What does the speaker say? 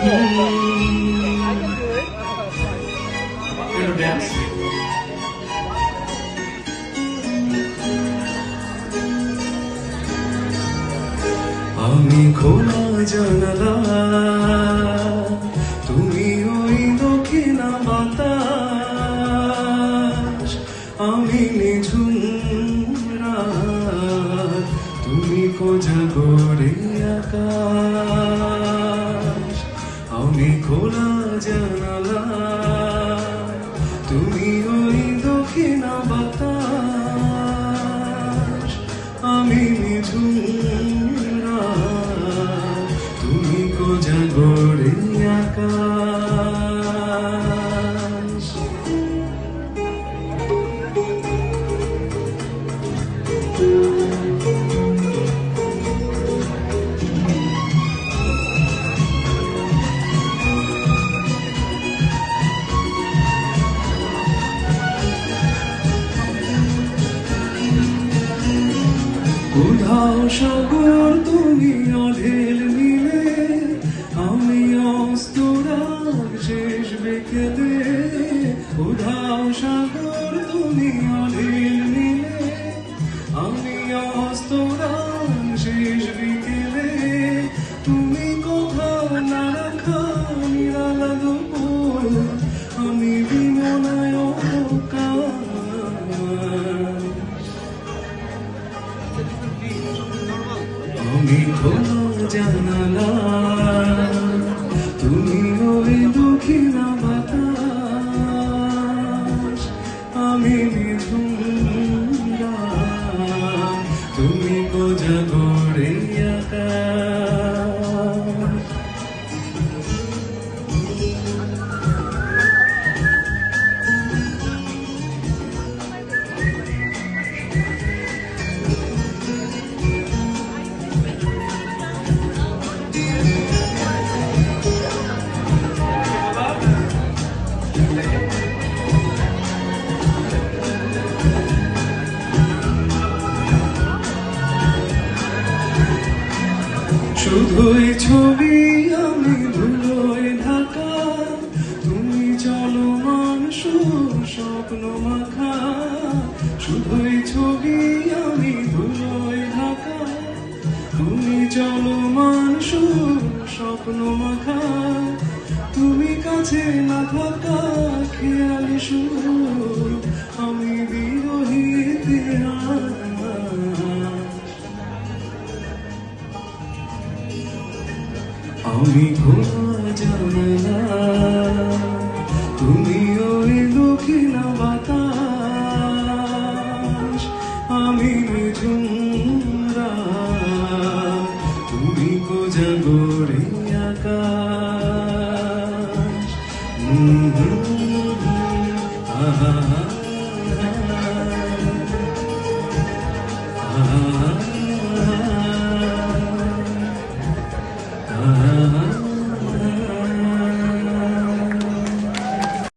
আমি খোলা জানালা তুমি ওই দক্ষিণা বাতাস আমি নিঝুম তুমি কোজাগরে আকাশ। আমি খোলা জানালা তুমি ওই দক্ষিণা বাতাস আমি নিঝুম উধাও সাগর, তুমি অঢেল নিলে, আমি অস্তরাগ শেষ বিকেলে উধাও সাগর, তুমি অঢেল নিলে, আমি অস্তরাগ শেষ বিকেলে তুমি কোথাও না রাখা, নিরালা দুপুর আমি খোলা জানালা। তুমি ওই দক্ষিণা বাতাস আমি মিঠুরা তুমি কোজাগরে শুধুই ছবি আমি ধুলোয় ঢাকা। তুমি চলো মানুষ স্বপ্ন মাখা। শুধুই ছবি আমি ধুলোয় ঢাকা। তুমি চলো মানুষ স্বপ্ন মাখা। তুমি কাছে না থাকা, খেয়ালি সুর, আমি আমি খোলা জানালা তুমি ওই দক্ষিণা বাতাস আমি ঝুমরা তুমি কোজাগরে আকাশ। আহা,